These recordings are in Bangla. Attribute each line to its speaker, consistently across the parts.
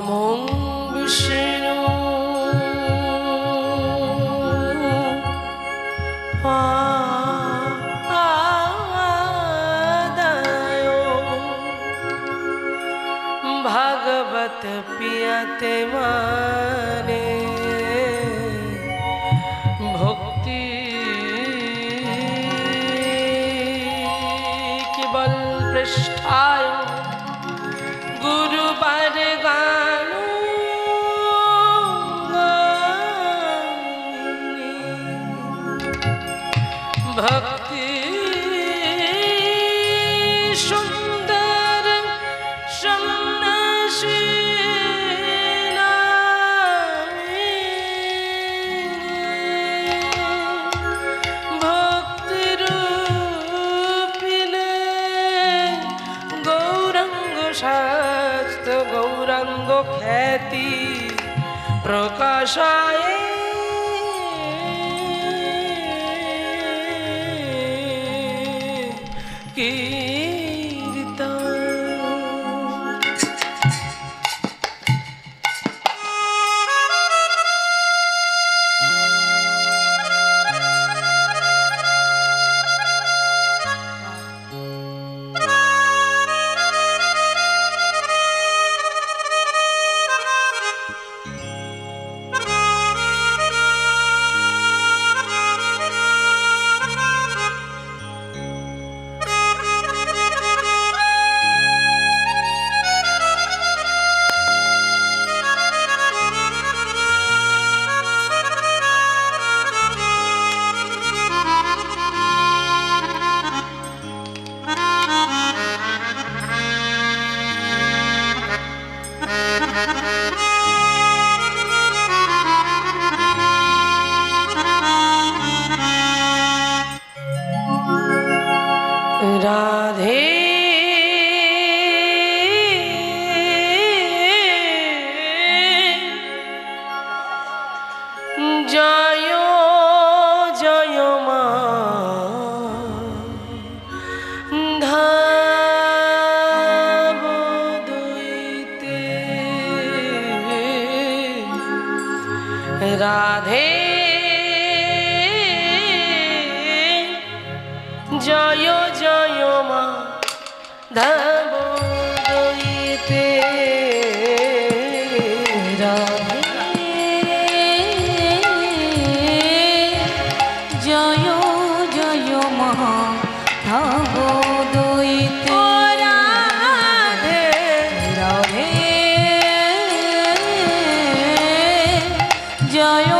Speaker 1: नमो विष्णु भगवत पियते माने भक्ति केवल पृष्ठाय गुरुवारे প্রকাশায় জয় জয় মা ধাব দইতে জয় জয়
Speaker 2: মহা ধাব দইতে
Speaker 1: রাধে।
Speaker 2: রাধে। জয় জয়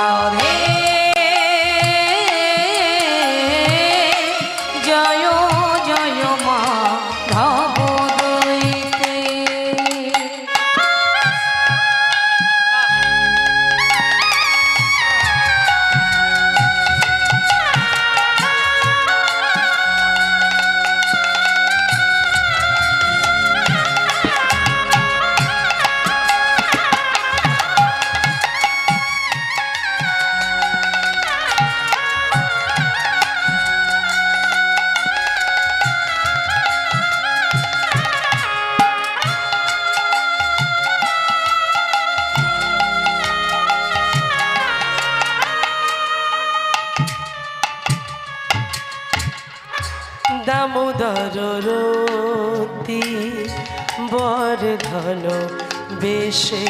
Speaker 1: রাধে জয় দামোদর রতি বরধন বেশে।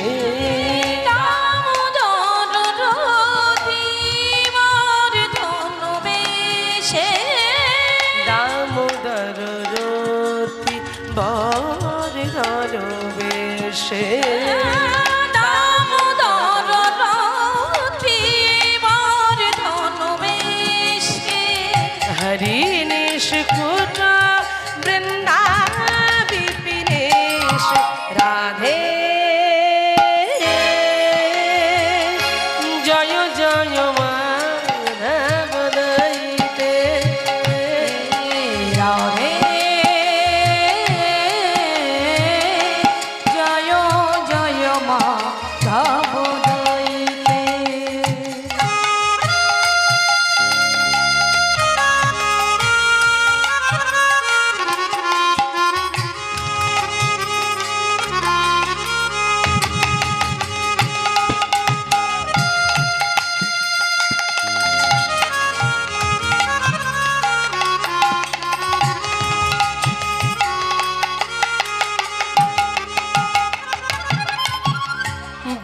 Speaker 2: দামোদর
Speaker 1: রতি বরধন বেশে। धा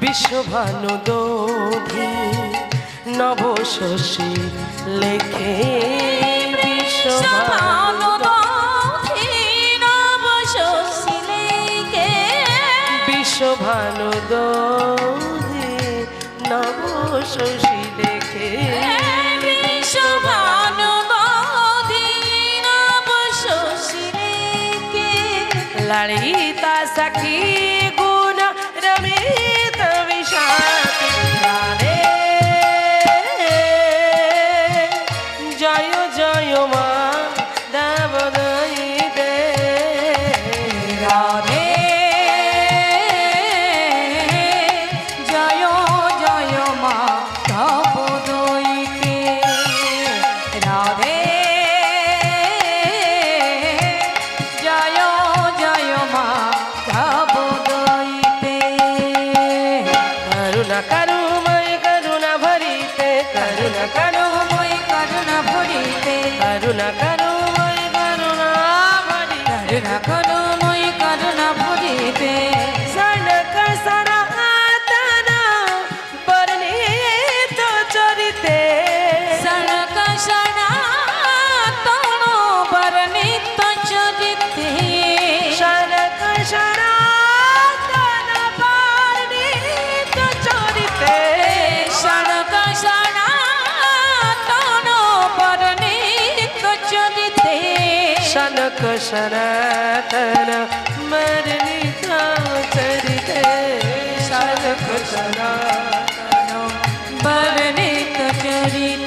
Speaker 1: বিশ্বভানুদী নবশশী লেখে বিশ্বভানুদী নবশশী লেখে লাড়িতা সাখী सनक सनातन मरनी का चरिते सनक सनातन मरनी का चरित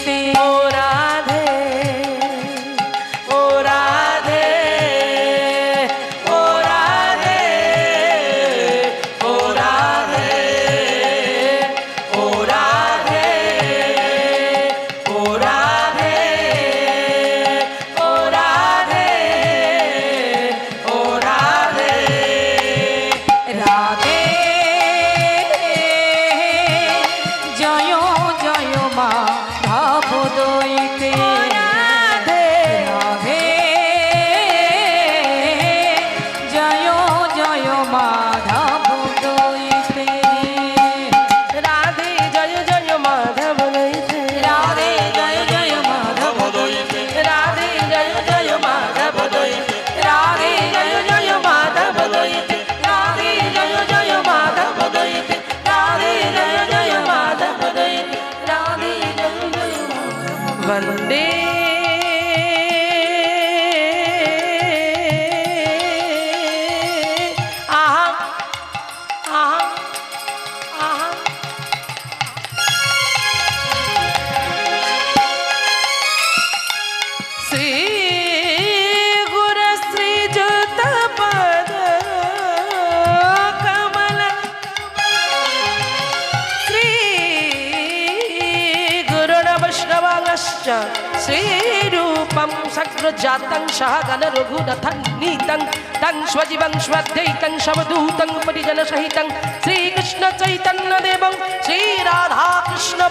Speaker 1: श्रीरूपं सकृजातं शहगन रघुनथं नीतं तं स्वजीवं स्वद्वैतं शवदूतं परिजनसहितं श्रीकृष्णचैतन्यदेवं श्रीराधाकृष्णपादनं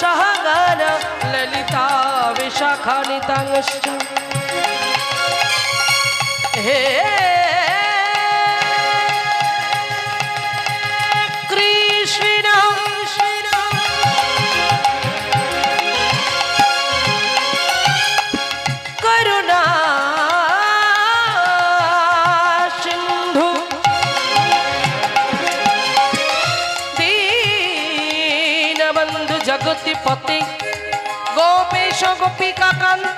Speaker 1: सहगन ललिता विशाखनितं हे কান্না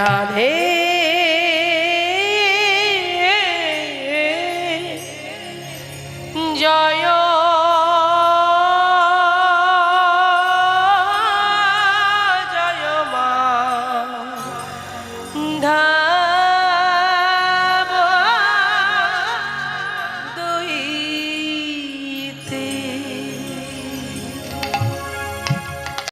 Speaker 1: Hey.